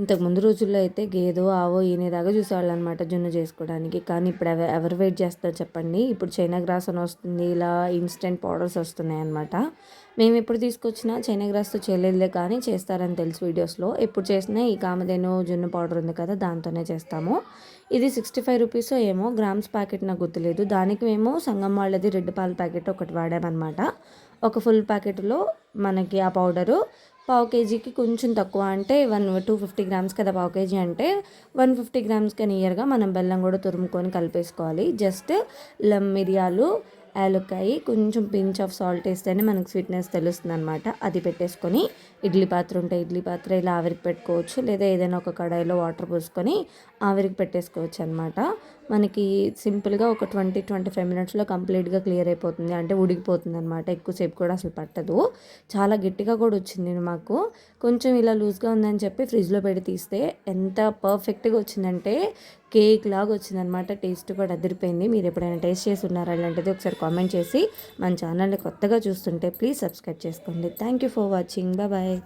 ఇంతకు ముందు రోజుల్లో అయితే గేదో ఆవో ఈనేదాకా చూసేవాళ్ళు అనమాట జున్ను చేసుకోవడానికి. కానీ ఇప్పుడు ఎవ ఎవరు వెయిట్ చేస్తారు చెప్పండి. ఇప్పుడు చైనా గ్రాస్ అని వస్తుంది. ఇలా ఇన్స్టెంట్ పౌడర్స్ వస్తున్నాయి అనమాట మేము ఎప్పుడు తీసుకొచ్చినా చైనా గ్రాస్తో చేయలేదులే కానీ చేస్తారని తెలుసు వీడియోస్లో. ఎప్పుడు చేసినా ఈ కామధేను జున్ను పౌడర్ ఉంది కదా దాంతోనే చేస్తాము. ఇది సిక్స్టీ ఫైవ్ రూపీస్ ఏమో గ్రామ్స్ ప్యాకెట్ నాకు గుర్తులేదు. దానికి మేము సంగం వాళ్ళది రెడ్ పాల ప్యాకెట్ ఒకటి వాడామన్నమాట. ఒక ఫుల్ ప్యాకెట్లో మనకి ఆ పౌడరు. పావు కేజీకి కొంచెం తక్కువ అంటే వన్ టూ ఫిఫ్టీ గ్రామ్స్ కదా పావు కేజీ అంటే వన్ ఫిఫ్టీ గ్రామ్స్కి నియర్గా మనం బెల్లం కూడా తురుముకొని కలిపేసుకోవాలి. జస్ట్ లం మిరియాలు యాలక్కాయి కొంచెం పించ్ ఆఫ్ సాల్ట్ వేస్తేనే మనకు స్వీట్నెస్ తెలుస్తుంది అనమాట అది పెట్టేసుకొని ఇడ్లీ పాత్ర ఉంటే ఇడ్లీ పాత్ర ఇలా ఆవిరికి పెట్టుకోవచ్చు. లేదా ఏదైనా ఒక కడాయిలో వాటర్ పోసుకొని ఆవిరికి పెట్టేసుకోవచ్చు అనమాట మనకి సింపుల్గా ఒక ట్వంటీ ట్వంటీ ఫైవ్ మినిట్స్లో కంప్లీట్గా క్లియర్ అయిపోతుంది. అంటే ఉడికిపోతుంది అనమాట ఎక్కువసేపు కూడా అసలు పట్టదు. చాలా గట్టిగా కూడా వచ్చింది మాకు. కొంచెం ఇలా లూజ్గా ఉందని చెప్పి ఫ్రిడ్జ్లో పెట్టి తీస్తే ఎంత పర్ఫెక్ట్గా వచ్చిందంటే కేక్ లాగా వచ్చిందనమాట టేస్ట్ కూడా అదిరిపోయింది. మీరు ఎప్పుడైనా టేస్ట్ చేసి ఉన్నారా అలాంటిది ఒకసారి కామెంట్ చేసి మన ఛానల్ని కొత్తగా చూస్తుంటే ప్లీజ్ సబ్స్క్రైబ్ చేసుకోండి. Thank you for watching. Bye.